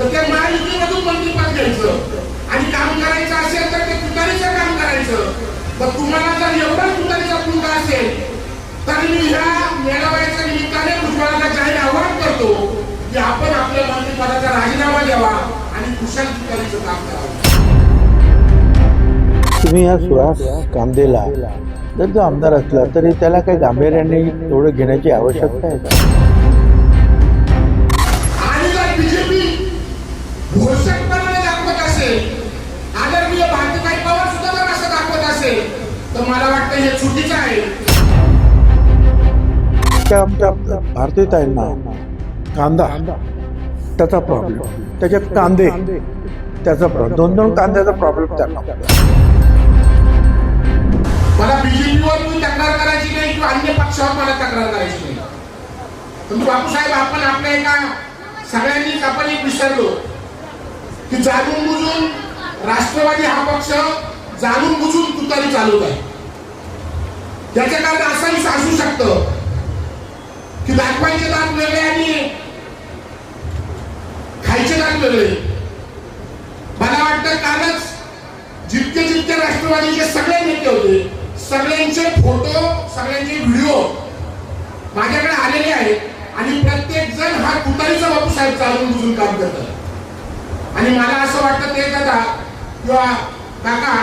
तर त्या महायुतीमधून मंत्रीपद घ्यायचं. आणि काम करायचं असेल तर ते तुतारीचं काम करायचं. तर तुम्हाला जर एवढा तुतारीचा मुलगा असेल तर मी ह्या मेळाव्याच्या निमित्ताने भुजबळाला जाहीर आवाहन करतो की आपण आपल्या मंत्रिपदाचा राजीनामा द्यावा आणि कुशल तुतारीचं काम करावं. तुम्ही या सुहास कांदेला जर तो आमदार असला तरी त्याला काही गांभीर्याने एवढं घेण्याची आवश्यकता आहे का आणि जर बीजेपी घोषकपणाने दाखवत असेल आदरणीय भारतीय पवार सुद्धा जर असं दाखवत असेल तर चुकीचं आहे त्या आमच्या भारतीय ताईंना कांदा त्याचा प्रॉब्लेम त्याच्यात कांदे त्याचा प्रॉब्लेम दोन दोन कांद्याचा प्रॉब्लेम त्यांना. मला बीजेपीवर तुम्ही तक्रार करायची नाही किंवा अन्य पक्षावर मला तक्रार करायची नाही. पण बापूसाहेब आपण आपल्या एका सगळ्यांनीच आपण एक विसरलो. की जाणून बुजून राष्ट्रवादी हा पक्ष जाणून बुजून तुतारी चालवत आहे. त्याच्या कारण असंही असू शकतं. की दाखवायचे दात वेगळे आणि खायचे दात वेगळे. मला वाटतं कालच जितके जितके राष्ट्रवादीचे सगळे नेते होते सगळ्यांचे फोटो सगळ्यांचे व्हिडिओ माझ्याकडे आलेले आहेत आणि प्रत्येक जण हा तुतारीचा बापूसाहेब चालून बुजून काम करतात. आणि मला असं वाटतं ते दादा किंवा काका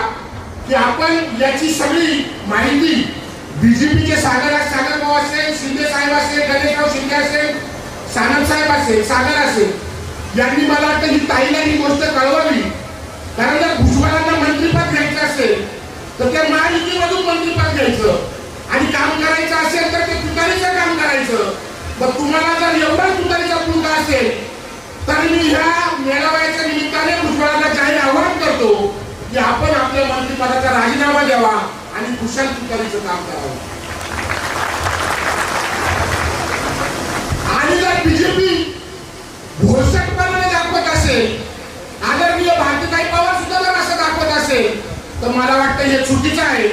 की आपण याची सगळी माहिती बीजेपीचे सागर सागर भाऊ असेल शिंदे साहेब असेल गणेशराव शिंदे असेल सानप साहेब असेल सागर असेल यांनी मला वाटतं ही ताईला ही गोष्ट कळवावी. कारण जर भुजबळांना मंत्रीपद घ्यायचं असेल तर त्या महायुतीमधून मंत्रीपद घ्यायचं. आणि काम करायचं असेल तर ते तुतारीचं काम करायचं. मग तुम्हाला जर एवढा तुतारीचा पुरता असेल तर मी ह्या मेळाव्याच्या निमित्ताने भुजबळाला जाहीर आवाहन करतो की आपण आपल्या मंत्रिपदाचा राजीनामा द्यावा. आणि कुशल तुतारीचं काम करावं. आणि जर बीजेपी घोषकपणाने दाखवत असेल आदरणीय भारतीय पवार सुद्धा जर असं दाखवत असेल तर मला वाटतं हे चुकीचं आहे.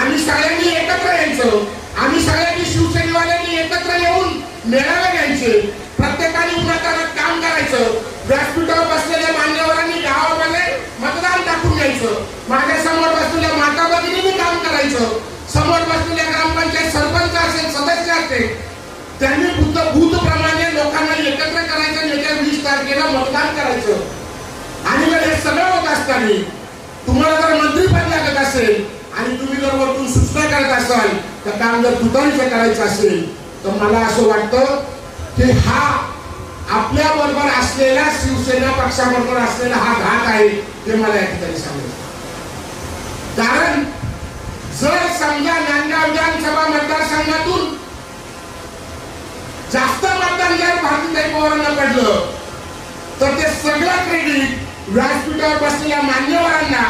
आम्ही सगळ्यांनी एकत्र यायचं. आम्ही सगळ्यांनी शिवसेनेवाल्यांनी एकत्र येऊन मेळावे घ्यायचे प्रत्येकाने उन्हातानात काम करायचं व्यासपीठावर बसलेल्या मान्यवरांनी गावामध्ये मतदान टाकून घ्यायचं माझ्यासमोर बसलेल्या माता भगिनींनी काम समोर बसलेल्या ग्रामपंचायत सरपंच असेल सदस्य असेल त्यांनी बुद्ध भूतप्रमाणे लोकांना एकत्र करायचं येत्या वीस तारखेला मतदान करायचं. आणि जर हे सगळं होत असताना तुम्हाला जर मंत्रीपद लागत असेल आणि तुम्ही जर वरतून सूचना करत असाल तर काम जर तुतारीचं करायचं असेल तर मला असं वाटतं की हा आपल्या बरोबर असलेला शिवसेना पक्षाबरोबर असलेला हा घात आहे ते मला या ठिकाणी कारण जर समजा नांदगाव विधानसभा मतदारसंघातून जास्त मतदान जर भारतीताई पवारांना पडलं. तर ते सगळं क्रेडिट व्यासपीठावर बसलेल्या मान्यवरांना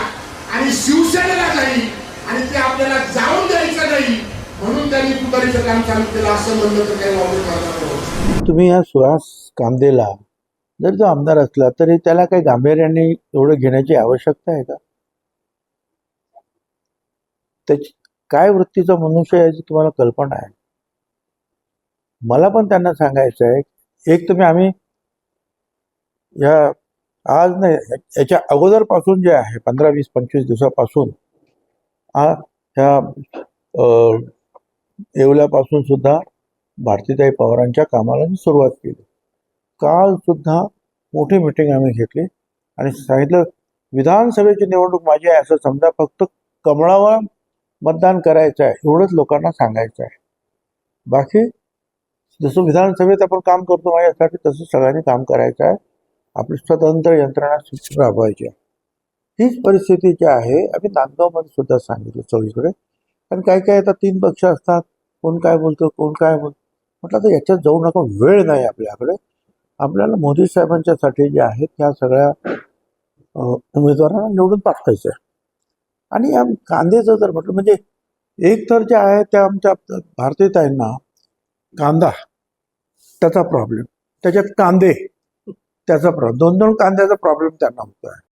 आणि शिवसेनेला जाईल आणि ते आपल्याला जाऊन द्यायचं नाही म्हणून त्यांनी तुतारीचं काम चालू केलं असं म्हणलं तर काही वापर करणार तुम्ही या सुहास कांदेला जर तो आमदार असला तरी त्याला काही गांभीर्याने एवढं घेण्याची आवश्यकता आहे का? त्याची काय वृत्तीचा मनुष्य याची तुम्हाला कल्पना आहे? मला पण त्यांना सांगायचं आहे एक तुम्ही आम्ही या आज नाही याच्या अगोदरपासून जे आहे पंधरा वीस पंचवीस दिवसापासून ह्या येवल्यापासून सुद्धा भारतीताई पवारांच्या कामाला मी सुरुवात केली. काल सुद्धा मोठी मिटिंग आम्ही घेतली आणि सांगितलं विधानसभेची निवडणूक माझी आहे असं समजा फक्त कमळावर मतदान करायचं आहे एवढंच लोकांना सांगायचं आहे. बाकी जसं विधानसभेत आपण काम करतो माझ्यासाठी तसं सगळ्यांनी काम करायचं आहे. आपली स्वतंत्र यंत्रणा राबवायची आहे. हीच परिस्थिती जी आहे आम्ही नांदगावमध्ये सुद्धा सांगितलं सगळीकडे. कारण काही काय आता तीन पक्ष असतात. कोण काय बोलतो कोण काय बोलतो. म्हटलं तर याच्यात जाऊ नका वेळ नाही आपल्याकडे. आपल्याला मोदी साहेबांच्यासाठी जे आहेत त्या सगळ्या उमेदवारांना निवडून पाठवायचं आहे. आणि या कांद्याचं जर म्हटलं म्हणजे एक तर जे आहे त्या आमच्या भारतीय ताईंना कांदा. त्याचा प्रॉब्लेम त्याच्यात कांदे त्याचा प्रॉब्लेम दोन दोन कांद्याचा प्रॉब्लेम त्यांना होतो आहे